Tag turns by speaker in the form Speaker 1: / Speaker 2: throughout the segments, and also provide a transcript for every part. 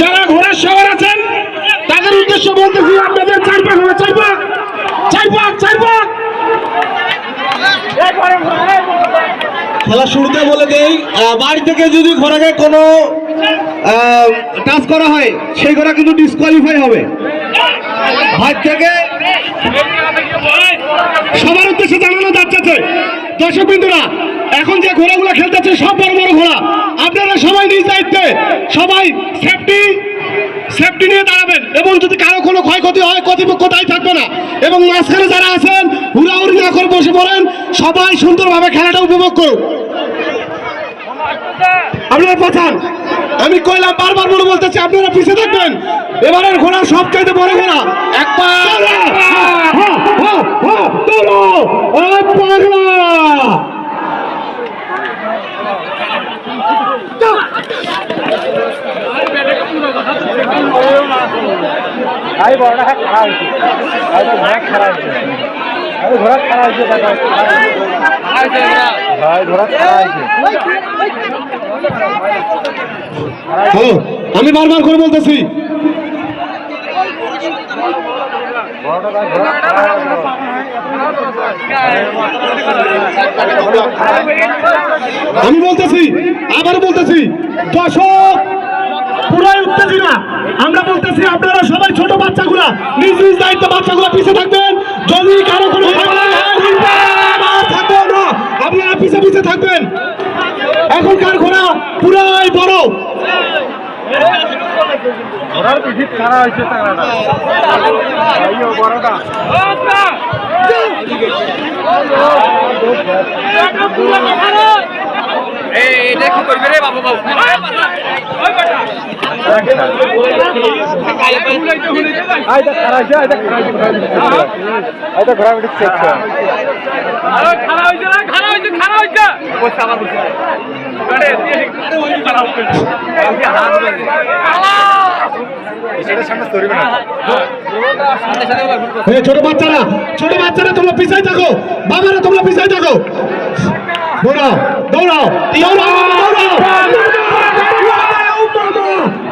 Speaker 1: যারা ঘোড়ার সবার আছেন, তাদের উদ্দেশ্য বলতেছি, আপনাদের চার পাক হবে চার পাক চার পাক চার পাক
Speaker 2: খেলা শুরুতে বলে দেই বাড়ি থেকে যদি ঘোড়াকে কোনো টাচ করা হয়, সেই ঘোড়া কিন্তু ডিসকোয়ালিফাই হবে। হাত থেকে
Speaker 1: সবার উদ্দেশ্যে জানানো যাচ্ছে দর্শক বিন্দুরা এখন যে ঘোড়াগুলো খেলতেছে, সব বড় বড় ঘোড়া। আপনারা সবাই নিজ দায়িত্বে, সবাই সেফটি সেফটি নিয়ে দাঁড়াবেন। এবং যদি কারও কোনো ক্ষয়ক্ষতি হয়, কর্তৃপক্ষ দায়ী থাকবে না। এবং মাঝখানে যারা আছেন, হুড়াহুড়ি না করে বসে পড়েন, সবাই সুন্দরভাবে খেলাটা উপভোগ করুন। আপনারা পাঠান। আমি কইলাম বারবার বলে বলতেছি, আপনারা পিছিয়ে থাকবেন। এবারের ঘোড়া সবচাইতে বড় ঘোড়া।
Speaker 3: আমি বড়টা খারাপ হয়েছে আমি তো ঘোড়া খারাপ হয়েছে আমি ঘোড়া খারাপ হয়েছে ভাই ঘোড়া খারাপ হয়েছে
Speaker 1: আমি বারবার করে বলতেছি
Speaker 3: বড়টা ভাই ঘোড়া খারাপ
Speaker 1: আমি বলতেছি আবার বলতেছি দর্শক পুরাই উত্তেজনা। আমরা বলতেছি আপনারা সবাই ছোট বাচ্চাগুলা নিজ নিজ দায়িত্ব বাচ্চাগুলা পিছিয়ে থাকবেন। যদি কারও কোনো ঝামেলা হয়, আর থাকবে না। আপনারা পিছে পিছে থাকবেন। এখনকার ঘোড়া পুরাই বড়
Speaker 3: ঘোড়ার পিঠি খারাপ হয়েছে তারাটা ভাইও বড়টা।
Speaker 4: এটা কি করবে রে বাবু বাবু?
Speaker 3: আইটা খারাপ হয়েছে আইটা খারাপ হয়েছে আইটা
Speaker 4: খারাপ হয়েছে
Speaker 1: ছোট বাচ্চারা ছোট বাচ্চারা তোমরা পিছাই থাকো। বাবারা তোমরা পিছাই থাকো। দৌড়াও দৌড়াও দৌড়াও দৌড়াও।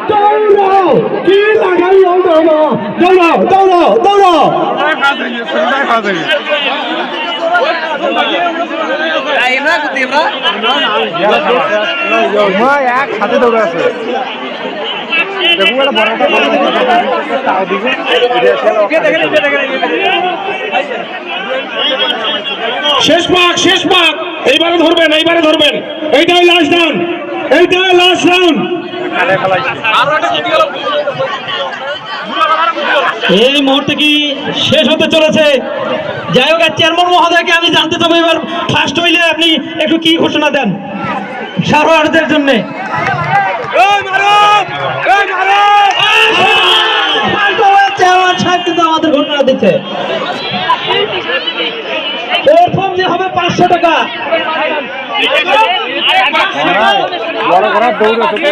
Speaker 1: দৌড়াও কি লাগাই দৌড়াও দৌড়াও দৌড়াও।
Speaker 3: দৌড়ে আছে
Speaker 1: শেষ পাক শেষ পাক এইবারে ধরবেন এইবারে ধরবেন। এইটাই লাস্ট রাউন্ড এইটাই লাস্ট রাউন্ড
Speaker 5: এই মুহূর্তে কি শেষ হতে চলেছে? যাই হোক আর চেয়ারম্যান মহোদয়কে আমি জানতে চাবো এবার ফার্স্ট হইলে আপনি একটু কি ঘোষণা দেন? সারোয়ারদের জন্য। চেয়ারম্যান সাহেব কিন্তু আমাদের ঘোষণা দিচ্ছে। প্রথম যে হবে পাঁচশো টাকা।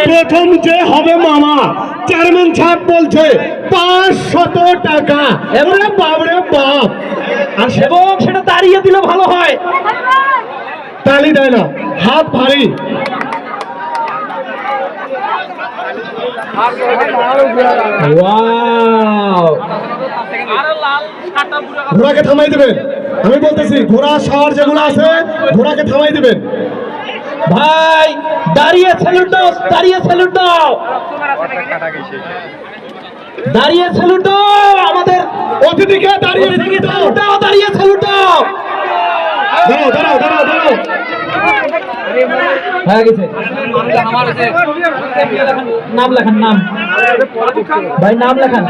Speaker 1: প্রথম যে হবে মামা চেয়ারম্যান সাহেব বলছে টাকা। এবারে বাবরে বাপ।
Speaker 5: আর এবং সেটা দাঁড়িয়ে দিলে ভালো হয়।
Speaker 1: তালি দেয় না হাত ভারী। ঘোড়াকে থামাই দেবেন। আমি বলতেছি ঘোড়া সার যেগুলো আছে ঘোড়াকে থামাই দেবেন।
Speaker 5: ভাই দাঁড়িয়ে স্যালুট দাও দাঁড়িয়ে স্যালুট দাও। দাঁড়িয়ে স্যালুট দাও আমাদের
Speaker 1: অতিথিকে দাঁড়িয়ে
Speaker 5: অতিথিকে স্যালুট দাঁড়িয়ে স্যালুট দাও
Speaker 1: দাঁড়াও দাঁড়াও দাঁড়াও দাঁড়াও।
Speaker 5: হয়ে গেছে। নাম লেখান নাম। ভাই নাম লেখান।